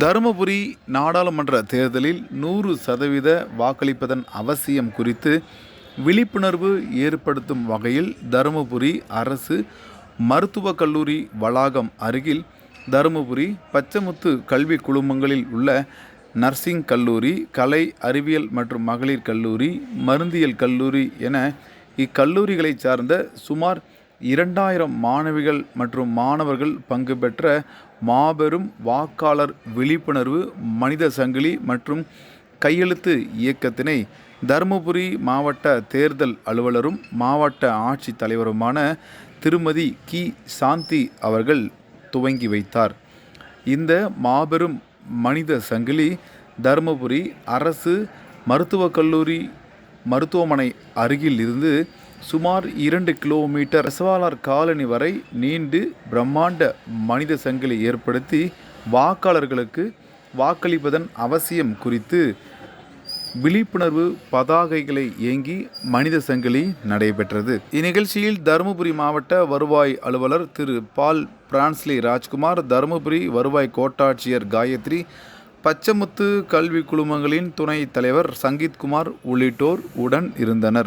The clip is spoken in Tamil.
தருமபுரி நாடாளுமன்ற தேர்தலில் நூறு சதவீத வாக்களிப்பதன் அவசியம் குறித்து விழிப்புணர்வு ஏற்படுத்தும் வகையில் தருமபுரி அரசு மருத்துவக் கல்லூரி வளாகம் அருகில் தருமபுரி பச்சமுத்து கல்வி குழுமங்களில் உள்ள நர்சிங் கல்லூரி கலை அறிவியல் மற்றும் மகளிர் கல்லூரி மருந்தியல் கல்லூரி என இக்கல்லூரிகளைச் சார்ந்த சுமார் இரண்டாயிரம் மாணவிகள் மற்றும் மாணவர்கள் பங்கு பெற்ற மாபெரும் வாக்காளர் விழிப்புணர்வு மனித சங்கிலி மற்றும் கையெழுத்து இயக்கத்தினை தருமபுரி மாவட்ட தேர்தல் அலுவலரும் மாவட்ட ஆட்சித் தலைவருமான திருமதி கி. சாந்தி அவர்கள் துவங்கி வைத்தார். இந்த மாபெரும் மனித சங்கிலி தருமபுரி அரசு மருத்துவக் கல்லூரி மருத்துவமனை அருகில் இருந்து சுமார் இரண்டு கிலோமீட்டர் நெசவாளர் காலனி வரை நீண்டு பிரம்மாண்ட மனித சங்கிலி ஏற்படுத்தி வாக்காளர்களுக்கு வாக்களிப்பதன் அவசியம் குறித்து விழிப்புணர்வு பதாகைகளை ஏங்கி மனித சங்கிலி நடைபெற்றது. இந்நிகழ்ச்சியில் தருமபுரி மாவட்ட வருவாய் அலுவலர் திரு பால் பிரான்ஸ்லி ராஜ்குமார் தருமபுரி வருவாய் கோட்டாட்சியர் காயத்ரி பச்சமுத்து கல்வி குழுமங்களின் துணைத் தலைவர் சங்கீத்குமார் உள்ளிட்டோர் உடன் இருந்தனர்.